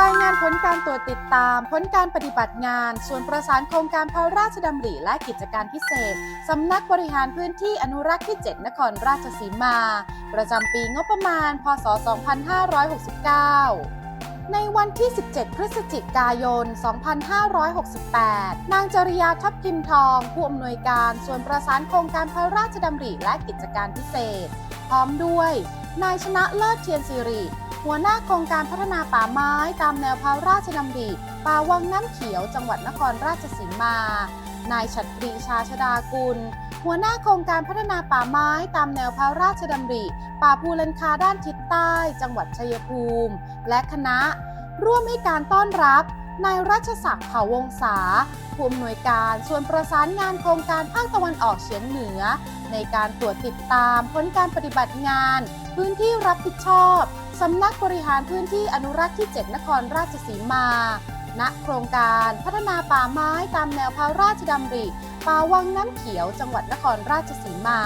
รายงานผลการตรวจติดตาม ผลการปฏิบัติงาน ส่วนประสานโครงการพระราชดำริและกิจการพิเศษ สำนักบริหารพื้นที่อนุรักษ์ที่ 7 นครราชสีมา ประจำปีงบประมาณ พศ 2569ในวันที่ 17 พฤศจิกายน 2568 นางจริยาทัพทิมทอง ผู้อำนวยการส่วนประสานโครงการพระราชดำริและกิจการพิเศษ พร้อมด้วย นายชนะเลิศเทียนสิริ หัวหน้าโครงการพัฒนาป่าไม้ตามแนวพระราชดำริป่าวังน้ำเขียวจังหวัดนครราชสีมา นายฉัตรปรีชาชดากุล หัวหน้าโครงการพัฒนาป่าไม้ตามแนวพระราชดำริ ป่าภูเลนคาด้านทิศใต้ จังหวัดชัยภูมิ และคณะ ร่วมให้การต้อนรับนายรัชศักดิ์เผ่าวงศาผู้อำนวยการส่วนประสานงานโครงการภาคตะวันออกเฉียงเหนือ ในการตรวจติดตามผลการปฏิบัติงาน พื้นที่รับผิดชอบ สำนักบริหารพื้นที่อนุรักษ์ที่ 7 นครราชสีมา ณ โครงการพัฒนาป่าไม้ตามแนวพระราชดำริ ป่าวังน้ำเขียวจังหวัดนครราชสีมา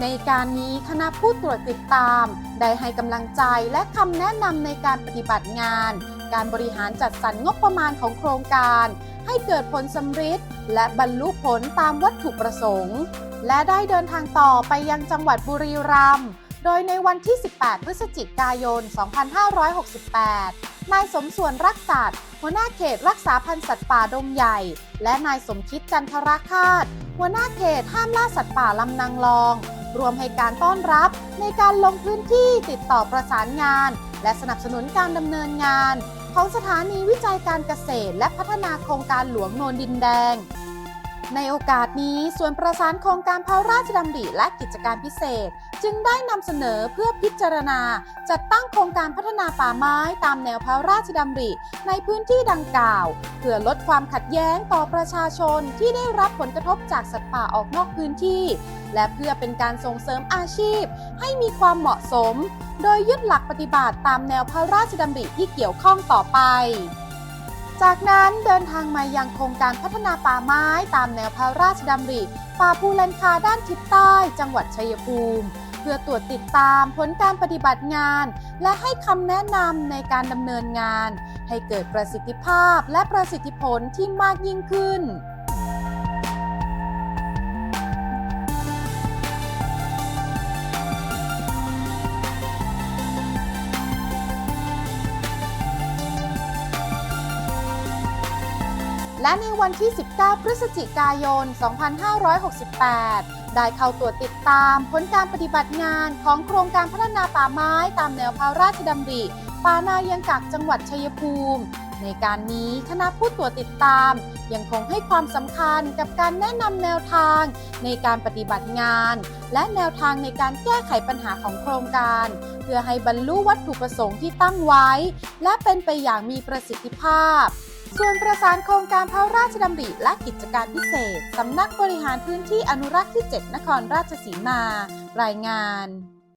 ในการนี้คณะผู้ตรวจติดตาม ได้ให้กำลังใจและคำแนะนำในการปฏิบัติงาน การบริหารจัดสรรงบประมาณของโครงการ ให้เกิดผลสำฤทธิ์และบรรลุผลตามวัตถุประสงค์ และได้เดินทางต่อไปยังจังหวัดบุรีรัมย์ โดยในวันที่ 18 พฤศจิกายน 2568 นายสมส่วนรักษาหัวหน้าเขตรักษาพันธุ์สัตว์ป่าดงใหญ่ และนายสมคิดจันทรคาตหัวหน้าเขตห้ามล่าสัตว์ป่าลำนางรอง รวมให้การต้อนรับในการลงพื้นที่ติดต่อประสานงาน และสนับสนุนการดำเนินงาน ของสถานีวิจัยการเกษตร และพัฒนาโครงการหลวงโนนดินแดง ในโอกาสนี้ส่วนประสานโครงการพระราชดำริและกิจการพิเศษ จึงได้นำเสนอเพื่อพิจารณา จัดตั้งโครงการพัฒนาป่าไม้ตามแนวพระราชดำริในพื้นที่ดังกล่าว เพื่อลดความขัดแย้งต่อประชาชนที่ได้รับผลกระทบจากสัตว์ป่าออกนอกพื้นที่ และเพื่อเป็นการส่งเสริมอาชีพ ให้มีความเหมาะสม โดยยึดหลักปฏิบัติตามแนวพระราชดำริที่เกี่ยวข้องต่อไป จากนั้นเดินทางมายังโครงการพัฒนาป่าไม้ตามแนวพระราชดำริ ป่าภูเลนคาด้านทิศใต้ จังหวัดชัยภูมิ เพื่อตรวจติดตามผลการปฏิบัติงาน และให้คำแนะนำในการดำเนินงาน ให้เกิดประสิทธิภาพและประสิทธิผลที่มากยิ่งขึ้น และในวันที่ 19 พฤศจิกายน 2568 ได้เข้าตรวจติดตามผลการปฏิบัติงานของโครงการพัฒนาป่าไม้ตามแนวพระราชดำริป่านายังกักจังหวัดชัยภูมิ ในการนี้คณะผู้ตรวจติดตาม ยังคงให้ความสำคัญกับการแนะนำแนวทางในการปฏิบัติงาน และแนวทางในการแก้ไขปัญหาของโครงการ เพื่อให้บรรลุวัตถุประสงค์ที่ตั้งไว้ และเป็นไปอย่างมีประสิทธิภาพ ส่วนประสานโครงการพระราชดำริและกิจการพิเศษ สำนักบริหารพื้นที่อนุรักษ์ที่ 7 นครราชสีมา รายงาน